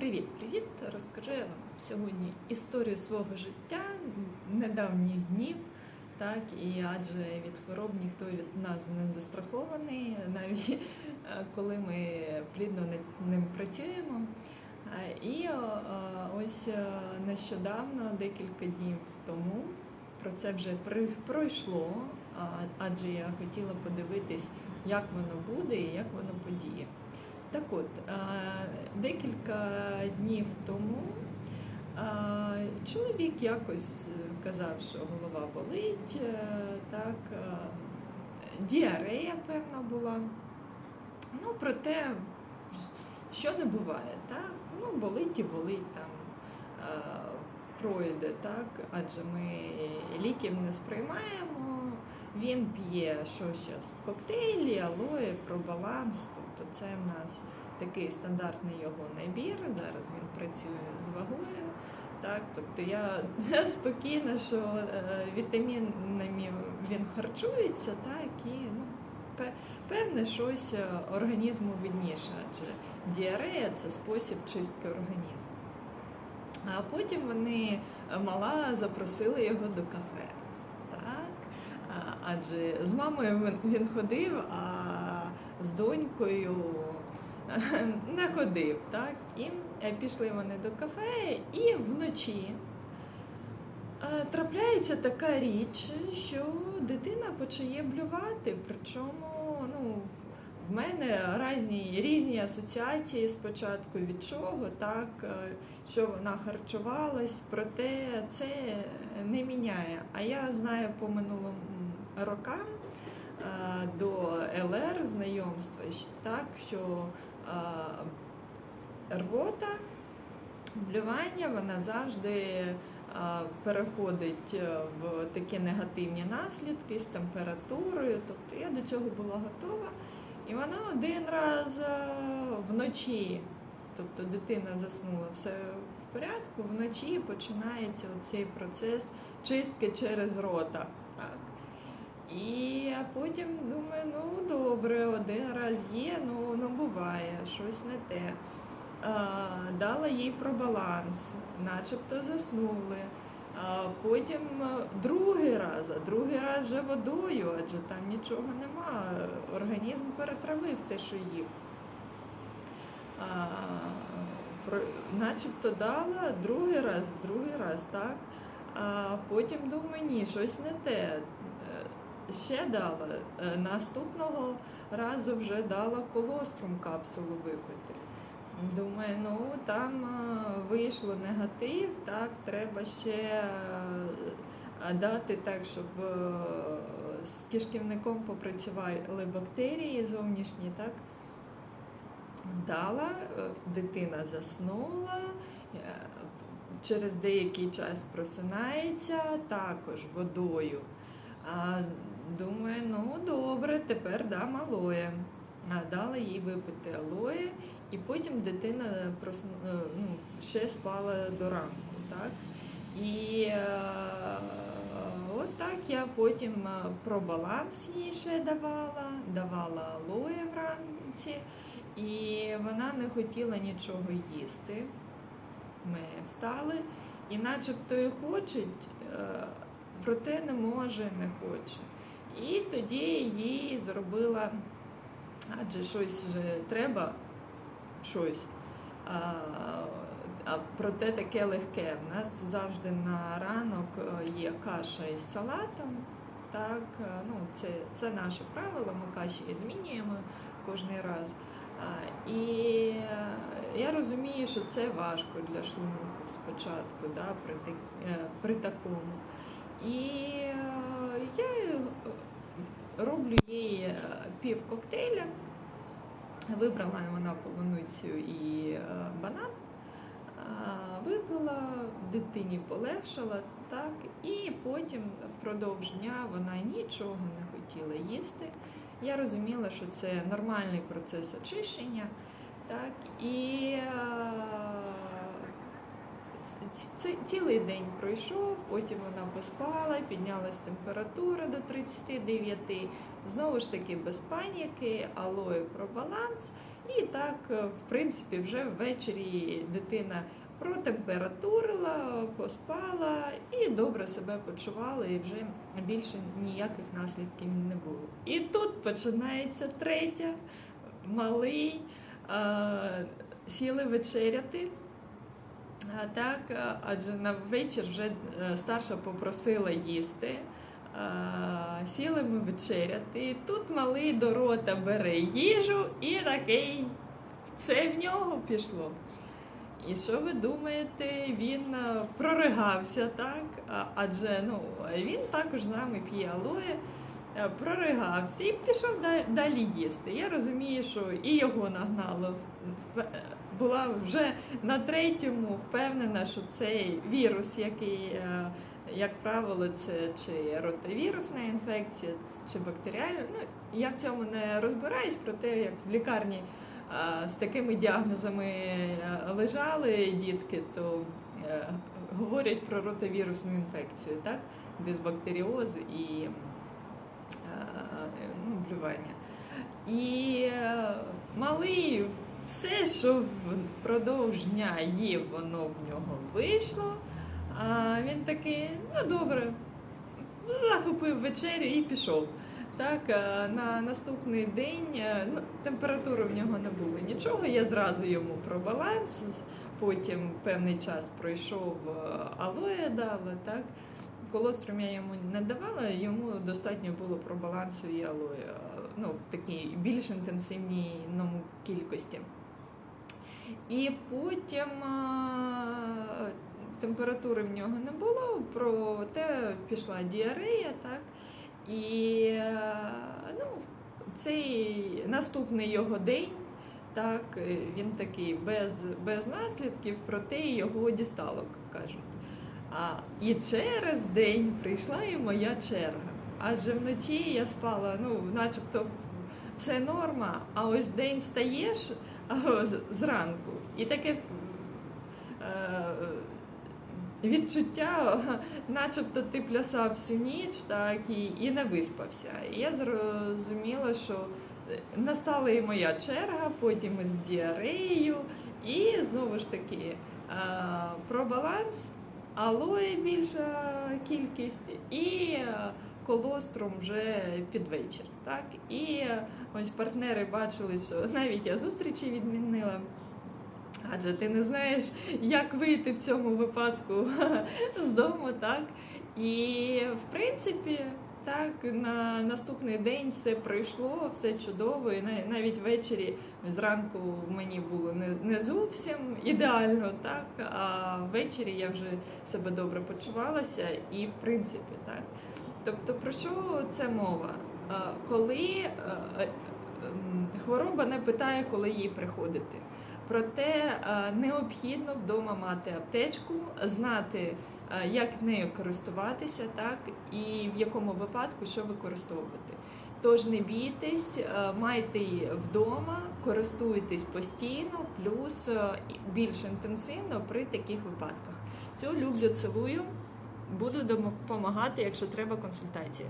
Привіт-привіт! Розкажу я вам сьогодні історію свого життя, недавніх днів. Так, і адже від хвороб ніхто від нас не застрахований, навіть е, коли ми плідно над ним працюємо. Е, І е, ось нещодавно, декілька днів тому, про це вже пройшло, адже я хотіла подивитись, як воно буде і як воно подіє. Так от, е, декілька днів тому е, чоловік якось казав, що голова болить, е, так, діарея, певна була. Ну, проте, що не буває, так? Ну, болить і болить там. Пройде, так, адже ми ліків не сприймаємо. Він п'є що зараз? Коктейлі, алоє, пробаланс. Тобто це в нас такий стандартний його набір. Зараз він працює з вагою. Так, тобто я спокійна, що е, вітамінами він харчується, так, і ну, певне щось е, організму видніше, адже діарея це спосіб чистки організму. А потім вони е, мала запросили його до кафе. Так? Адже з мамою він- ходив, а з донькою не ходив. Так? І е, пішли вони до кафе, і вночі е, трапляється така річ, що дитина почає блювати. Причому ну, в мене різні, різні асоціації спочатку від чого, так, е, що вона харчувалась, проте це не міняє. А я знаю по минулим рокам до ЛР знайомства, так, що е, рвота, блювання, вона завжди е, переходить е, в такі негативні наслідки з температурою. Тобто я до цього була готова. І вона один раз е, вночі, тобто дитина заснула, все в порядку, вночі починається цей процес чистки через рота. Так. І потім думаю, ну добре, один раз є, ну, ну буває, щось не те. А, дала їй пробаланс, начебто заснули. А потім е, другий раз, а другий раз вже водою, адже там нічого нема. Організм перетравив те, що їв. А, про, начебто дала другий раз, другий раз, так. А потім думаю, ні, щось не те. Ще дала. Е, Наступного разу вже дала колострум капсулу випити. Думаю, ну там е, вийшло негатив, так, треба ще е, дати так, щоб з кишківником попрацювали бактерії зовнішні, так. Дала, дитина заснула, через деякий час просинається, також водою. Думаю, ну добре, тепер дам алоє. Дала їй випити алоє, і потім дитина просну- е, ну, ще спала до ранку. Так? І е, от так я потім е, про баланс їй ще давала, давала алоє вранці, і вона не хотіла нічого їсти. Ми встали, і начебто і хочуть, проте не може, не хоче. І тоді їй зробила, адже щось же треба, щось. А, а проте таке легке. У нас завжди на ранок е, є каша із салатом. Так, е, ну, це, це наше правило, ми каші змінюємо кожен раз. А, І е, я розумію, що це важко для шлунку спочатку, да, при, при такому. І е, я е, роблю їй е, пів коктейля. Вибрала вона полуницю і банан. Випила, дитині полегшала, так, і потім впродовж дня вона нічого не хотіла їсти. Я розуміла, що це нормальний процес очищення. Так, і е, ц- ц- цілий день пройшов, потім вона поспала, піднялась температура до 39, знову ж таки без паніки, алоє про баланс. І так, е, в принципі, вже ввечері дитина протемпературила, поспала і добре себе почувала, і вже більше ніяких наслідків не було. І тут починається третя, малий, е, сіли вечеряти. Так, адже на вечір вже е, старша попросила їсти. Сіли ми вечеряти. Тут малий до рота бере їжу і такий це в нього пішло. І що ви думаєте, він е, проригався, так? Адже ну, він також з нами п'є алоє, е, проригався і пішов далі їсти. Я розумію, що і його нагнало. Була вже на третьому впевнена, що цей вірус, який, е, як правило, це чи ротавірусна інфекція, чи бактеріальна. Ну, я в цьому не розбираюсь, проте як в лікарні з такими діагнозами е, лежали дітки, то е, говорять про ротавірусну інфекцію, так? Дисбактеріоз і е, ну, блювання. І е, малий все, що впродовж дня їв, воно в нього вийшло. А він такий, ну добре, захопив вечерю і пішов. Так, е, на наступний день е, ну, температури в нього не було нічого. Я зразу йому про баланс. Потім певний час пройшов е, алоє дала. Так. Колострум я йому не давала, йому достатньо було про балансу і алоє ну, в такій більш інтенсивній ну, кількості. І потім температури в нього не було, проте пішла діарея, так. І ну, цей наступний його день, так, він такий без, без наслідків, проте його дістало, кажуть. А, і через день прийшла і моя черга. Адже вночі я спала, ну, начебто все норма, а ось день стаєш зранку, і таке е, відчуття, начебто ти плясав всю ніч, так і, і не виспався. І я зрозуміла, що настала і моя черга, потім із діареєю, і знову ж таки е, про баланс, алоє більша кількість і е, колострум вже під вечір. Так? І ось партнери бачили, що навіть я зустрічі відмінила. Адже ти не знаєш, як вийти в цьому випадку з дому, так? І в принципі, так, на наступний день все пройшло, все чудово. І навіть ввечері зранку мені було не, не зовсім ідеально, так, а ввечері я вже себе добре почувалася, і в принципі, так. Тобто, про що це мова? Коли е, е, м, хвороба не питає, коли їй приходити. Проте е, необхідно вдома мати аптечку, знати, як нею користуватися, так і в якому випадку що використовувати. Тож не бійтесь, майте її вдома, користуйтесь постійно, плюс більш інтенсивно при таких випадках. Цю люблю, цілую. Буду допомагати, якщо треба консультація.